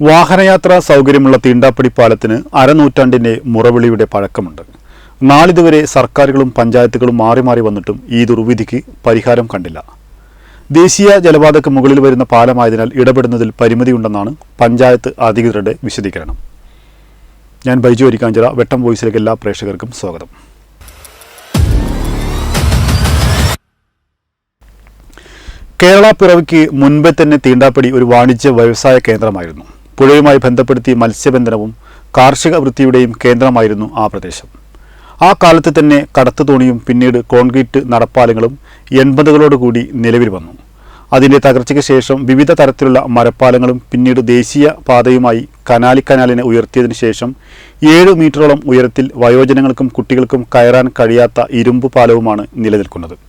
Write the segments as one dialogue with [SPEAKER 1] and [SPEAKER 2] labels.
[SPEAKER 1] വാഹനയാത്രാ സൗകര്യമുള്ള തീണ്ടാപ്പടി പാലത്തിന് അരനൂറ്റാണ്ടിന്റെ മുറവിളിയുടെ പഴക്കമുണ്ട്. നാളിതുവരെ സർക്കാരുകളും പഞ്ചായത്തുകളും മാറി മാറി വന്നിട്ടും ഈ ദുർവിധിക്ക് പരിഹാരം കണ്ടില്ല. ദേശീയ ജലപാതയ്ക്ക് മുകളിൽ വരുന്ന പാലമായതിനാൽ ഇടപെടുന്നതിൽ പരിമിതിയുണ്ടെന്നാണ് പഞ്ചായത്ത് അധികൃതരുടെ വിശദീകരണം. ഞാൻ ബൈജു അരിക്കാഞ്ചിറ വെട്ടം വോയിസിലേക്ക് എല്ലാ പ്രേക്ഷകർക്കും സ്വാഗതം. കേരള പിറവിക്ക് മുൻപേ തന്നെ തീണ്ടാപ്പടി ഒരു വാണിജ്യ വ്യവസായ കേന്ദ്രമായിരുന്നു. പുഴയുമായി ബന്ധപ്പെടുത്തി മത്സ്യബന്ധനവും കാർഷിക വൃത്തിയുടെയും കേന്ദ്രമായിരുന്നു ആ പ്രദേശം. ആ കാലത്ത് തന്നെ കടത്തു തോണിയും പിന്നീട് കോൺക്രീറ്റ് നടപ്പാലങ്ങളും എൺപതുകളോടുകൂടി നിലവിൽ വന്നു. അതിന്റെ തകർച്ചയ്ക്ക് ശേഷം വിവിധ തരത്തിലുള്ള മരപ്പാലങ്ങളും പിന്നീട് ദേശീയ പാതയുമായി കനാലിക്കനാലിനെ ഉയർത്തിയതിനു ശേഷം ഏഴ് മീറ്ററോളം ഉയരത്തിൽ വയോജനങ്ങൾക്കും കുട്ടികൾക്കും കയറാൻ കഴിയാത്ത ഇരുമ്പ് പാലവുമാണ് നിലനിൽക്കുന്നത്.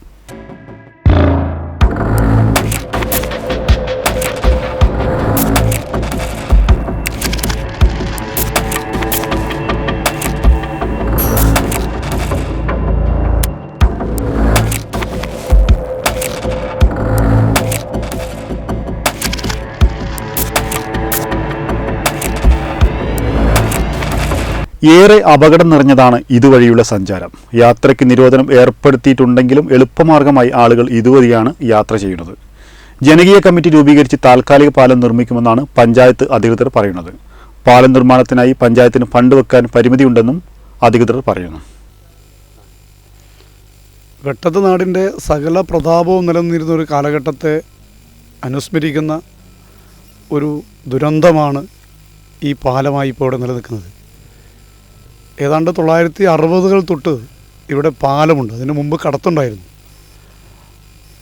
[SPEAKER 1] ഏറെ അപകടം നിറഞ്ഞതാണ് ഇതുവഴിയുള്ള സഞ്ചാരം. യാത്രയ്ക്ക് നിരോധനം ഏർപ്പെടുത്തിയിട്ടുണ്ടെങ്കിലും എളുപ്പമാർഗമായി ആളുകൾ ഇതുവഴിയാണ് യാത്ര ചെയ്യുന്നത്. ജനകീയ കമ്മിറ്റി രൂപീകരിച്ച് താൽക്കാലിക പാലം നിർമ്മിക്കുമെന്നാണ് പഞ്ചായത്ത് അധികൃതർ പറയുന്നത്. പാലം നിർമ്മാണത്തിനായി പഞ്ചായത്തിന് ഫണ്ട് വെക്കാൻ പരിമിതിയുണ്ടെന്നും അധികൃതർ പറയുന്നു.
[SPEAKER 2] വെട്ടത്ത് നാടിന്റെ സകല പ്രതാപവും നിലനിന്നിരുന്ന ഒരു കാലഘട്ടത്തെ അനുസ്മരിക്കുന്ന ഒരു ദുരന്തമാണ് ഈ പാലമായി ഇപ്പോൾ ഇവിടെ നിലനിൽക്കുന്നത്. ഏതാണ്ട് തൊള്ളായിരത്തി അറുപതുകൾ തൊട്ട് ഇവിടെ പാലമുണ്ട്. അതിന് മുമ്പ് കടത്തുണ്ടായിരുന്നു.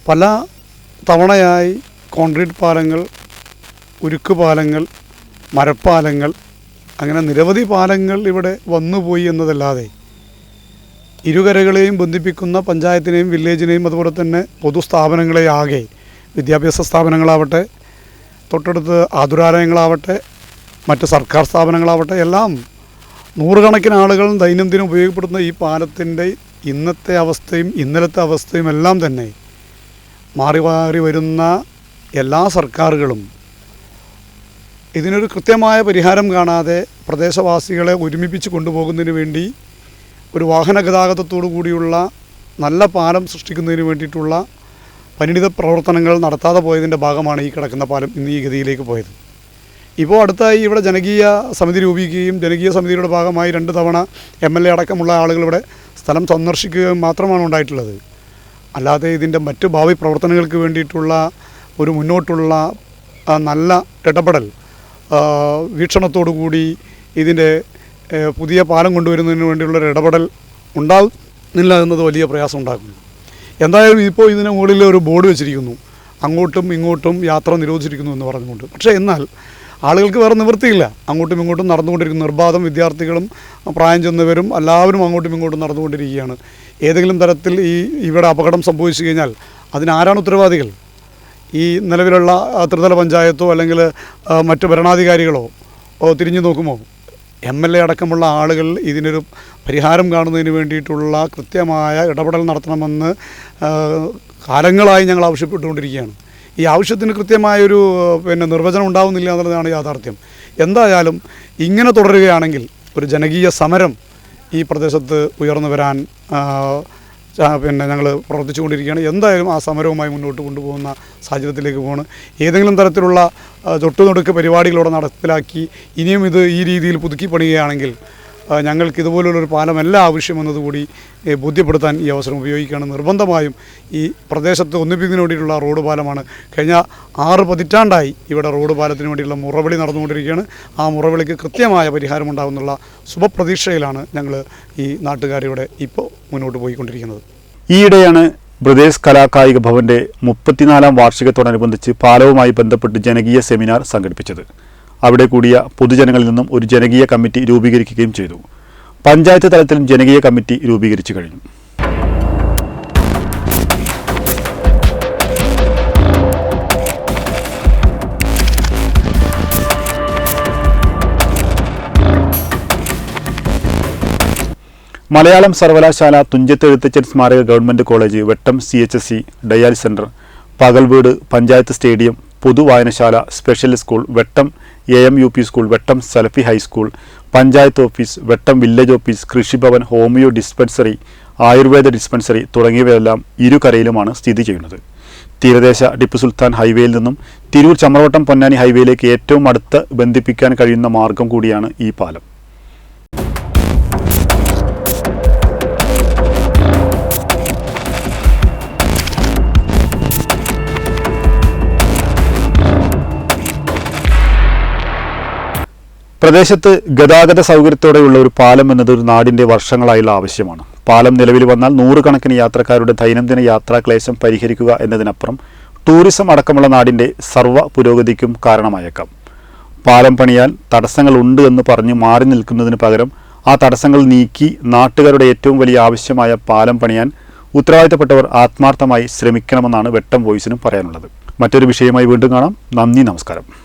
[SPEAKER 2] പല തവണയായി കോൺക്രീറ്റ് പാലങ്ങൾ ഉരുക്ക് പാലങ്ങൾ മരപ്പാലങ്ങൾ അങ്ങനെ നിരവധി പാലങ്ങൾ ഇവിടെ വന്നുപോയി എന്നതല്ലാതെ ഇരുകരകളെയും ബന്ധിപ്പിക്കുന്ന പഞ്ചായത്തിനെയും വില്ലേജിനെയും അതുപോലെ തന്നെ പൊതുസ്ഥാപനങ്ങളെ ആകെ വിദ്യാഭ്യാസ സ്ഥാപനങ്ങളാവട്ടെ തൊട്ടടുത്ത് ആതുരാലയങ്ങളാവട്ടെ മറ്റ് സർക്കാർ സ്ഥാപനങ്ങളാവട്ടെ എല്ലാം നൂറുകണക്കിന് ആളുകൾ ദൈനംദിനം ഉപയോഗപ്പെടുന്ന ഈ പാലത്തിന്റെ ഇന്നത്തെ അവസ്ഥയും ഇന്നലത്തെ അവസ്ഥയും എല്ലാം തന്നെ മാറി മാറി വരുന്ന എല്ലാ സർക്കാരുകളും ഇതിനൊരു കൃത്യമായ പരിഹാരം കാണാതെ പ്രദേശവാസികളെ ഒരുമിപ്പിച്ച് കൊണ്ടുപോകുന്നതിന് വേണ്ടി ഒരു വാഹന ഗതാഗതത്തോടു കൂടിയുള്ള നല്ല പാലം സൃഷ്ടിക്കുന്നതിന് വേണ്ടിയിട്ടുള്ള പരിണിത പ്രവർത്തനങ്ങൾ നടത്താതെ പോയതിന്റെ ഭാഗമാണ് ഈ കിടക്കുന്ന പാലം ഇന്ന് ഈ ഗതിയിലേക്ക് പോയത്. ഇപ്പോൾ അടുത്തായി ഇവിടെ ജനകീയ സമിതി രൂപീകരിക്കുകയും ജനകീയ സമിതിയുടെ ഭാഗമായി രണ്ട് തവണ എം എൽ എ അടക്കമുള്ള ആളുകൾ ഇവിടെ സ്ഥലം സന്ദർശിക്കുകയും മാത്രമാണ് ഉണ്ടായിട്ടുള്ളത്. അല്ലാതെ ഇതിന്റെ മറ്റ് ഭാവി പ്രവർത്തനങ്ങൾക്ക് വേണ്ടിയിട്ടുള്ള ഒരു മുന്നോട്ടുള്ള നല്ല ഇടപെടൽ വീക്ഷണത്തോടു കൂടി ഇതിന്റെ പുതിയ പാലം കൊണ്ടുവരുന്നതിന് വേണ്ടിയുള്ള ഒരു ഇടപെടൽ ഉണ്ടാകുന്നില്ല എന്നത് വലിയ പ്രയാസം ഉണ്ടാക്കുന്നു. എന്തായാലും ഇപ്പോൾ ഇതിന് മുകളിൽ ഒരു ബോർഡ് വെച്ചിരിക്കുന്നു. അങ്ങോട്ടും ഇങ്ങോട്ടും യാത്ര നിരോധിച്ചിരിക്കുന്നു എന്ന് പറഞ്ഞുകൊണ്ട്. പക്ഷേ എന്നാൽ ആളുകൾക്ക് വേറെ നിവൃത്തിയില്ല. അങ്ങോട്ടും ഇങ്ങോട്ടും നടന്നുകൊണ്ടിരിക്കുന്നു നിർബാധം വിദ്യാർത്ഥികളും പ്രായം ചെന്നവരും എല്ലാവരും അങ്ങോട്ടും ഇങ്ങോട്ടും നടന്നുകൊണ്ടിരിക്കുകയാണ്. ഏതെങ്കിലും തരത്തിൽ ഈ ഇവിടെ അപകടം സംഭവിച്ചു കഴിഞ്ഞാൽ അതിനാരാണ് ഉത്തരവാദികൾ? ഈ നിലവിലുള്ള ത്രിതല പഞ്ചായത്തോ അല്ലെങ്കിൽ മറ്റ് ഭരണാധികാരികളോ തിരിഞ്ഞു നോക്കുമോ? എം എൽ എ അടക്കമുള്ള ആളുകൾ ഇതിനൊരു പരിഹാരം കാണുന്നതിന് വേണ്ടിയിട്ടുള്ള കൃത്യമായ ഇടപെടൽ നടത്തണമെന്ന് കാലങ്ങളായി ഞങ്ങൾ ആവശ്യപ്പെട്ടുകൊണ്ടിരിക്കുകയാണ്. ഈ ആവശ്യത്തിന് കൃത്യമായൊരു പിന്നെ നിർവചനം ഉണ്ടാവുന്നില്ല എന്നുള്ളതാണ് യാഥാർത്ഥ്യം. എന്തായാലും ഇങ്ങനെ തുടരുകയാണെങ്കിൽ ഒരു ജനകീയ സമരം ഈ പ്രദേശത്ത് ഉയർന്നു വരാൻ പിന്നെ ഞങ്ങൾ പ്രവർത്തിച്ചുകൊണ്ടിരിക്കുകയാണ്. എന്തായാലും ആ സമരവുമായി മുന്നോട്ട് കൊണ്ടുപോകുന്ന സാഹചര്യത്തിലേക്ക് പോകണം ഏതെങ്കിലും തരത്തിലുള്ള തൊട്ടുതൊടുക്ക് പരിപാടികളോടെ നടപ്പിലാക്കി ഇനിയും ഇത് ഈ രീതിയിൽ പുതുക്കി പണിയുകയാണെങ്കിൽ ഞങ്ങൾക്ക് ഇതുപോലുള്ളൊരു പാലമല്ല ആവശ്യമെന്നതുകൂടി ബോധ്യപ്പെടുത്താൻ ഈ അവസരം ഉപയോഗിക്കുകയാണ്. നിർബന്ധമായും ഈ പ്രദേശത്ത് ഒന്നിപ്പിക്കുന്നതിന് വേണ്ടിയിട്ടുള്ള റോഡ് പാലമാണ്. കഴിഞ്ഞ ആറ് പതിറ്റാണ്ടായി ഇവിടെ റോഡ് പാലത്തിന് വേണ്ടിയുള്ള മുറവിളി നടന്നുകൊണ്ടിരിക്കുകയാണ്. ആ മുറവിളിക്ക് കൃത്യമായ പരിഹാരമുണ്ടാകുന്നുള്ള ശുഭപ്രതീക്ഷയിലാണ് ഞങ്ങൾ ഈ നാട്ടുകാരിവിടെ ഇപ്പോൾ മുന്നോട്ട് പോയിക്കൊണ്ടിരിക്കുന്നത്.
[SPEAKER 1] ഈയിടെയാണ് ബ്രദേശ് കലാകായിക ഭവന്റെ മുപ്പത്തിനാലാം വാർഷികത്തോടനുബന്ധിച്ച് പാലവുമായി ബന്ധപ്പെട്ട് ജനകീയ സെമിനാർ സംഘടിപ്പിച്ചത്. അവിടെ കൂടിയ പൊതുജനങ്ങളിൽ നിന്നും ഒരു ജനകീയ കമ്മിറ്റി രൂപീകരിക്കുകയും ചെയ്തു. പഞ്ചായത്ത് തലത്തിലും ജനകീയ കമ്മിറ്റി രൂപീകരിച്ചു കഴിഞ്ഞു. മലയാളം സർവകലാശാല തുഞ്ചത്തെഴുത്തച്ഛൻ സ്മാരക government college Vettam C H S C dialysis centre പകൽവീട് panchayat stadium പൊതുവായനശാല special school Vettam A M U P school Vettam Salafi high school panchayat office Vettam village office Krishibhavan homeo dispensary Ayurveda dispensary തുടങ്ങിയവയെല്ലാം ഇരുകരയിലുമാണ് സ്ഥിതി ചെയ്യുന്നത്. തീരദേശ ടിപ്പു സുൽത്താൻ ഹൈവേയിൽ നിന്നും തിരൂർ ചമ്രവട്ടം പൊന്നാനി ഹൈവേയിലേക്ക് ഏറ്റവും അടുത്ത് ബന്ധിപ്പിക്കാൻ കഴിയുന്ന മാർഗം കൂടിയാണ് ഈ പാലം. പ്രദേശത്ത് ഗതാഗത സൗകര്യത്തോടെയുള്ള ഒരു പാലം എന്നത് ഒരു നാടിന്റെ വർഷങ്ങളായുള്ള ആവശ്യമാണ്. പാലം നിലവിൽ വന്നാൽ നൂറുകണക്കിന് യാത്രക്കാരുടെ ദൈനംദിന യാത്രാക്ലേശം പരിഹരിക്കുക എന്നതിനപ്പുറം ടൂറിസം അടക്കമുള്ള നാടിന്റെ സർവ പുരോഗതിക്കും കാരണമായേക്കാം. പാലം പണിയാൻ തടസ്സങ്ങളുണ്ട് എന്ന് പറഞ്ഞ് മാറി നിൽക്കുന്നതിന് പകരം ആ തടസ്സങ്ങൾ നീക്കി നാട്ടുകാരുടെ ഏറ്റവും വലിയ ആവശ്യമായ പാലം പണിയാൻ ഉത്തരവാദിത്തപ്പെട്ടവർ ആത്മാർത്ഥമായി ശ്രമിക്കണമെന്നാണ് വെട്ടം വോയിസിനും പറയാനുള്ളത്. മറ്റൊരു വിഷയമായി വീണ്ടും കാണാം. നന്ദി നമസ്കാരം.